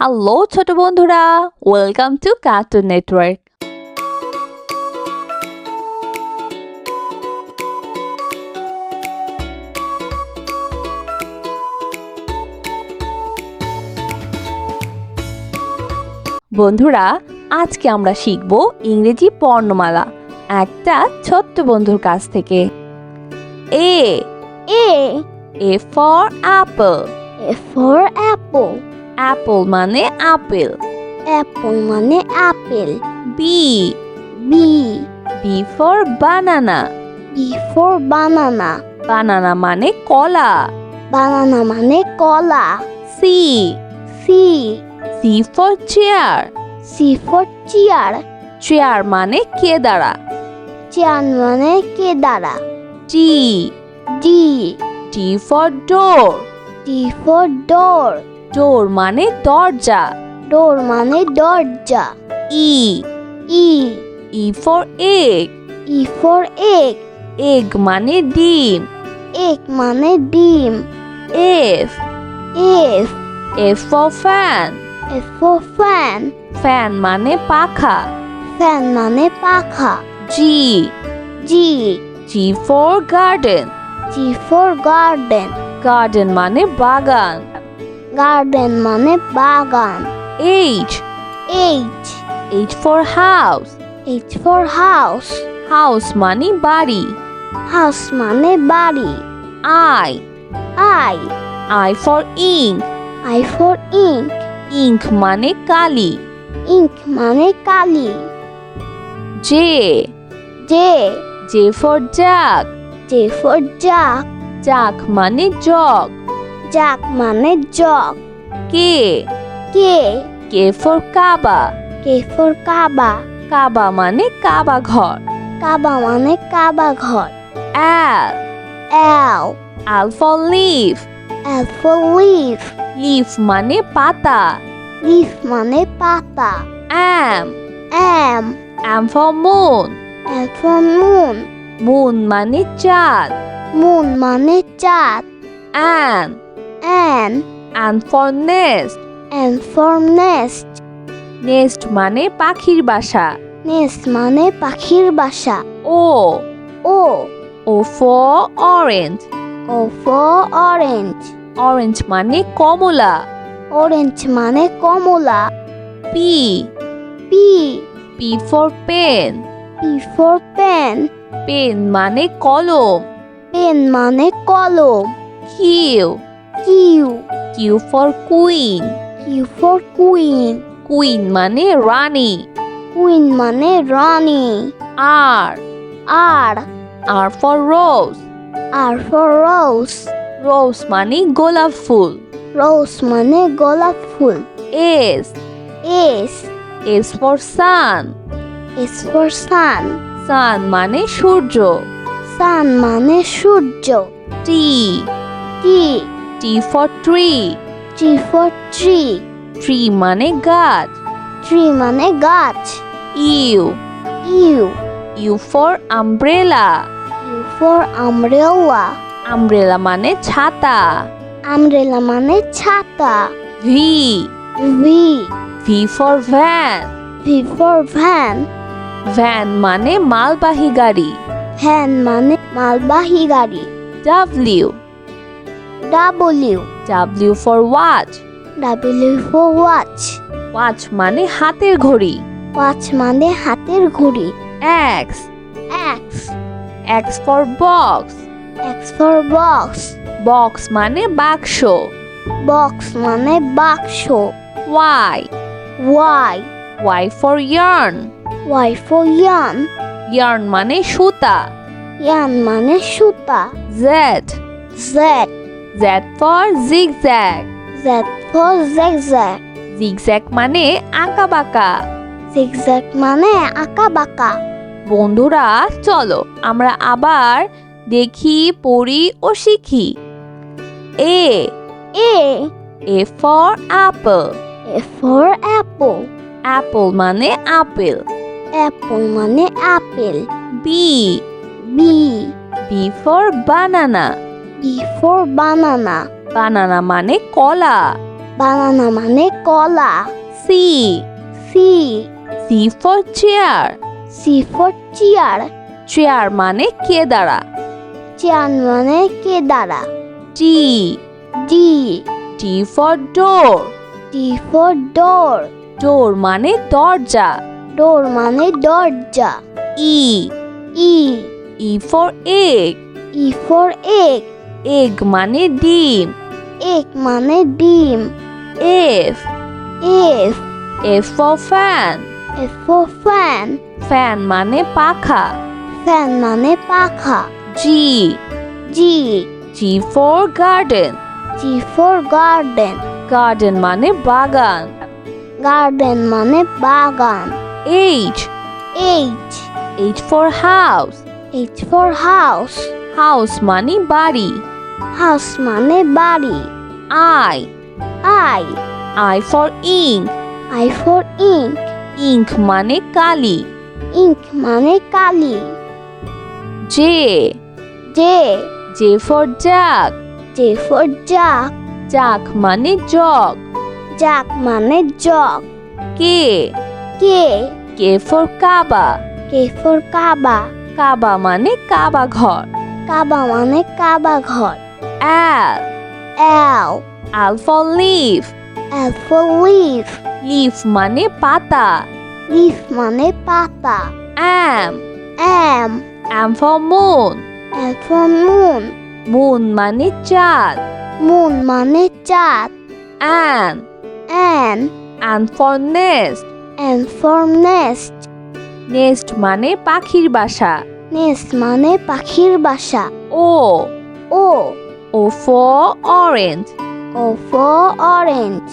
Hello ছোট বন্ধুরা welcome to cartoon network বন্ধুরা আজকে আমরা শিখব ইংরেজি বর্ণমালা একটা ছোট্ট বন্ধুর কাছ থেকে A A. A for apple A for apple. Apple মানে আপেল Apple মানে apple. B B. B for banana B for banana. Banana মানে কলা Banana মানে কলা. C C. C for chair C for chair. Chair মানে কেদারা Chair মানে কেদারা. D D. D for door D for door. Door মানে দরজা। ডোর মানে দরজা. E. E. E for egg E for egg. Egg মানে ডিম। Egg মানে ডিম. F F F for fan F for fan fan মানে পাখা। ফ্যান মানে পাখা. G G G for garden G for garden garden মানে বাগান। গার্ডেন মানে বাগান। H H. H for house H for house. House মানে বাড়ি। House মানে বাড়ি। I I. I for ink I for ink. Ink মানে কালি। Ink মানে কালি। J J. J for jug J for jug jug মানে জগ jug মানে jug K? K? K for কাবা? কে for কাবা? কাবা মানে কাবা ঘর। কাবা মানে কাবা ঘর। L L L for leaf. L for leaf leaf মানে পাতা। leaf মানে পাতা। M M M for moon. M for moon moon মানে চাঁদ। মুন মানে চাঁদ। N N N for nest N for nest. Nest মানে পাখির বাসা। Nest মানে পাখির বাসা। O. O O for orange O for orange orange মানে কমলা। Orange মানে কমলা। P P P for pen P for pen pen মানে কলম। Pen মানে কলম। Q Q. Q for queen Q for queen. Queen মানে রানী। Queen মানে রানী। R R. R for rose R for rose. Rose মানে গোলাপ ফুল। Rose মানে গোলাপ ফুল। S S. S for sun S for sun. Sun মানে সূর্য। Sun মানে সূর্য। T T. T for tree T for tree. Tree মানে গাছ। Tree মানে গাছ। U U U for umbrella U for umbrella. Umbrella মানে ছাতা। Umbrella মানে ছাতা। V V. V for van V for van. Van মানে মালবাহী গাড়ি। Van মানে মালবাহী গাড়ি। W W. W for watch W for watch. Watch মানে হাতের ঘড়ি। Watch মানে হাতের ঘড়ি। X X. X for box X for box. Box মানে বাক্স। Box মানে বাক্স। Y Y. Y for yarn Y for yarn. Yarn মানে সুতা। Yarn মানে সুতা। Z Z. Z for zigzag Z for zigzag. Zigzag মানে আঁকা বাঁকা zigzag মানে আঁকা বাঁকা বন্ধুরা চলো আমরা আবার দেখি পড়ি ও শিখি। A A A for apple A for apple apple মানে আপেল apple মানে apple B B B for banana B for banana banana মানে কলা। বানানা মানে কলা। C. C C for chair C for chair chair মানে কেদারা। চেয়ার মানে কেদারা। D D D for door. D for door door মানে দরজা। ডোর মানে দরজা। E E E for egg. E for egg egg মানে ডিম। এগ মানে ডিম। F. F. F for fan. F for fan. Fan মানে পাখা। ফ্যান মানে পাখা। G. G. G for garden. G for garden. Garden মানে বাগান। গার্ডেন মানে বাগান। H. H. H for house. H for house. House মানে বাড়ি। হাউস মানে বাড়ি। I. I I for ink. I for ink ink মানে কালি। ইঙ্ক মানে কালি। J. J J for jug. J for jug Jug মানে জগ জাক মানে jug K. K K for কাবা কে ফর কাবা কাবা মানে কাবা ঘর। কাবা মানে কাবা ঘর। L. L L for leaf. L for leaf leaf মানে পাতা লিফ মানে পাতা M. M M for moon. L for moon moon মানে চাঁদ মুন মানে চাঁদ N. N N for nest. N for nest nest মানে পাখির বাসা নেস্ট মানে পাখির বাসা O. O O for orange. O for orange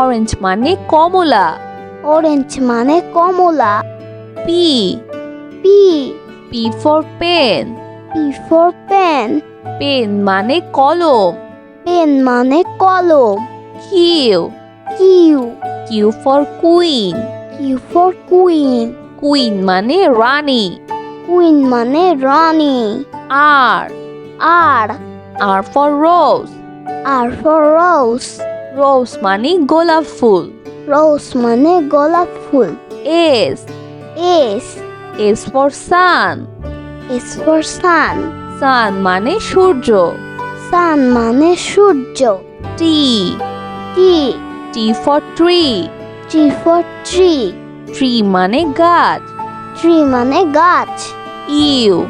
orange মানে কমলা অরেঞ্জ মানে কমলা P. P P for pen. P for pen pen মানে কলম পেন মানে কলম Q. Q Q for queen. Q for queen queen মানে রানী কুইন মানে রানী R. R R for rose. R for rose rose মানে গোলাপ ফুল। রোজ মানে গোলাপ ফুল। S. S S for sun. S for sun sun মানে সূর্য। সান মানে সূর্য। T. T T for tree. T for tree tree মানে গাছ। ট্রি মানে গাছ। U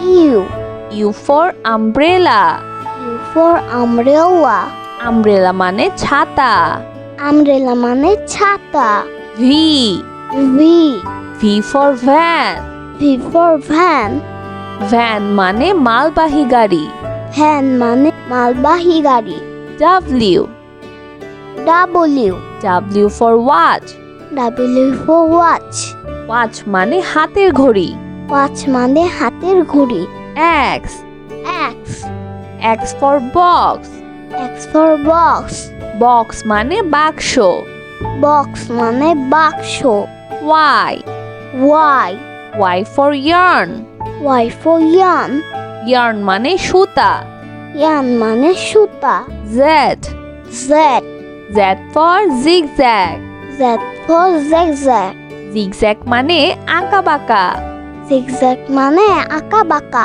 U U for umbrella U for umbrella umbrella মানে ছাতা। আমরেলা মানে ছাতা। V V V for van V for van van মানে মালবাহী গাড়ি। ভ্যান মানে মালবাহী গাড়ি। W W W for watch W for watch watch মানে হাতের ঘড়ি। ওয়াচ মানে হাতের ঘড়ি। X X X for box X for box. Box মানে বাক্স। বক্স মানে বাক্স। Y Y Y for yarn Y for yarn yarn মানে সুতা। ইয়ান মানে সুতা। Z Z Z for zigzag Z for zigzag zigzag মানে আঁকা বাঁকা। জিগজ্যাগ মানে আঁকা বাঁকা।